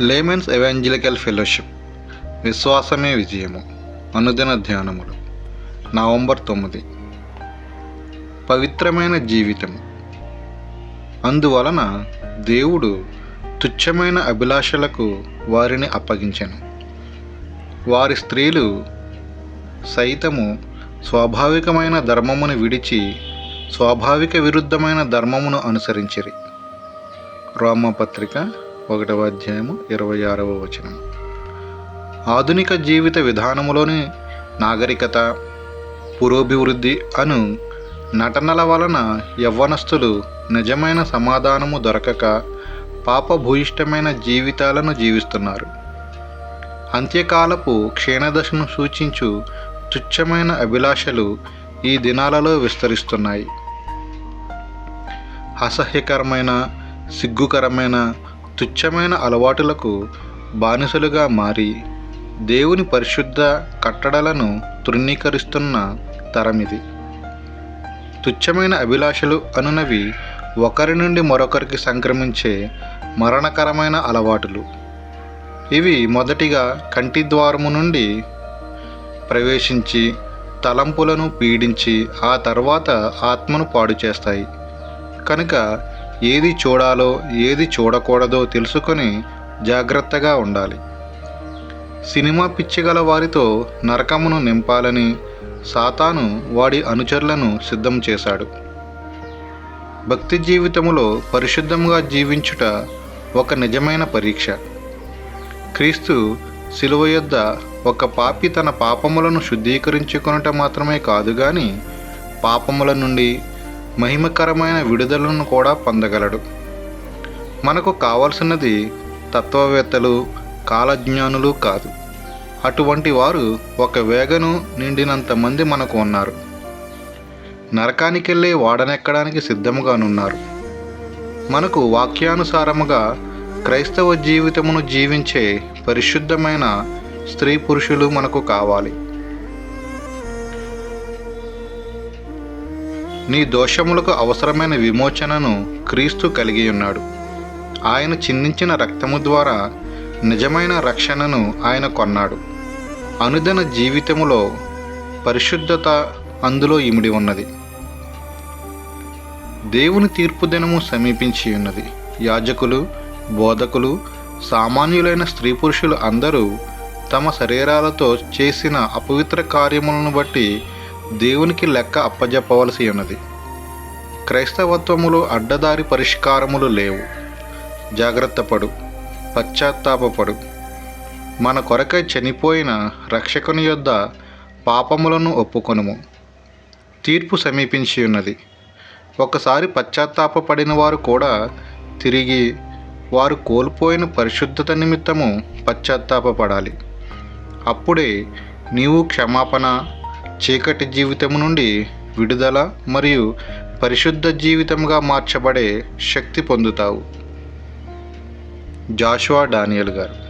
Laymen's evangelical fellowship విశ్వాసమే విజయము అనుదిన ధ్యానములు. November తొమ్మిది. పవిత్రమైన జీవితం అందువలన దేవుడు తుచ్చమైన అభిలాషలకు వారిని అప్పగించను. వారి స్త్రీలు సైతము స్వాభావికమైన ధర్మమును విడిచి స్వాభావిక విరుద్ధమైన ధర్మమును అనుసరించిరి. రోమపత్రిక ఒకటవ అధ్యాయము ఇరవై ఆరవ వచనం ఆధునిక జీవిత విధానములోని నాగరికత పురోభివృద్ధి అను నటనల వలన యవ్వనస్తులు నిజమైన సమాధానము దొరకక పాపభూయిష్టమైన జీవితాలను జీవిస్తున్నారు. అంత్యకాలపు క్షీణదశను సూచించు తుచ్చమైన అభిలాషలు ఈ దినాలలో విస్తరిస్తున్నాయి. అసహ్యకరమైన సిగ్గుకరమైన తుచ్చమైన అలవాటులకు బానిసలుగా మారి దేవుని పరిశుద్ధ కట్టడలను తృణీకరిస్తున్న తరమిది. తుచ్చమైన అభిలాషలు అనునవి ఒకరి నుండి మరొకరికి సంక్రమించే మరణకరమైన అలవాటులు. ఇవి మొదటిగా కంటి ద్వారము నుండి ప్రవేశించి తలంపులను పీడించి ఆ తర్వాత ఆత్మను పాడు చేస్తాయి కనుక ఏది చూడాలో ఏది చూడకూడదో తెలుసుకొని జాగ్రత్తగా ఉండాలి. సినిమా పిచ్చిగల వారితో నరకమును నింపాలని సాతాను వాడి అనుచరులను సిద్ధం చేశాడు. భక్తి జీవితములో పరిశుద్ధంగా జీవించుట ఒక నిజమైన పరీక్ష. క్రీస్తు శిలువ యొద్ద ఒక పాపి తన పాపములను శుద్ధీకరించుకొనుట మాత్రమే కాదు కానీ పాపముల నుండి మహిమకరమైన విడుదలను కూడా పొందగలడు. మనకు కావలసినది తత్వవేత్తలు కాలజ్ఞానులు కాదు. అటువంటి వారు ఒక వేగను నిండినంత మంది మనకు ఉన్నారు. నరకానికెళ్ళే వాడనెక్కడానికి సిద్ధముగానున్నారు. మనకు వాక్యానుసారముగా క్రైస్తవ జీవితమును జీవించే పరిశుద్ధమైన స్త్రీ పురుషులు మనకు కావాలి. నీ దోషములకు అవసరమైన విమోచనను క్రీస్తు కలిగి ఉన్నాడు ఆయన చిందించిన రక్తము ద్వారా నిజమైన రక్షణను ఆయన కొన్నాడు. అనుదిన జీవితములో పరిశుద్ధత అందులో ఇమిడి ఉన్నది. దేవుని తీర్పు దినము సమీపించి ఉన్నది. యాజకులు బోధకులు సామాన్యులైన స్త్రీ పురుషులు అందరూ తమ శరీరాలతో చేసిన అపవిత్ర కార్యములను బట్టి దేవునికి లెక్క అప్పజెప్పవలసి ఉన్నది. క్రైస్తవత్వములో అడ్డదారి పరిష్కారములు లేవు. జాగ్రత్తపడు పశ్చాత్తాపపడు. మన కొరకై చనిపోయిన రక్షకుని యొద్ద పాపములను ఒప్పుకొనుము. తీర్పు సమీపించి ఉన్నది. ఒకసారి పశ్చాత్తాపపడిన వారు కూడా తిరిగి వారు కోల్పోయిన పరిశుద్ధత నిమిత్తము పశ్చాత్తాపపడాలి. అప్పుడే నీవు క్షమాపణ చీకటి జీవితము నుండి విడుదల మరియు పరిశుద్ధ జీవితంగా మార్చబడే శక్తి పొందుతావు. జాషువా డానియల్ గారు.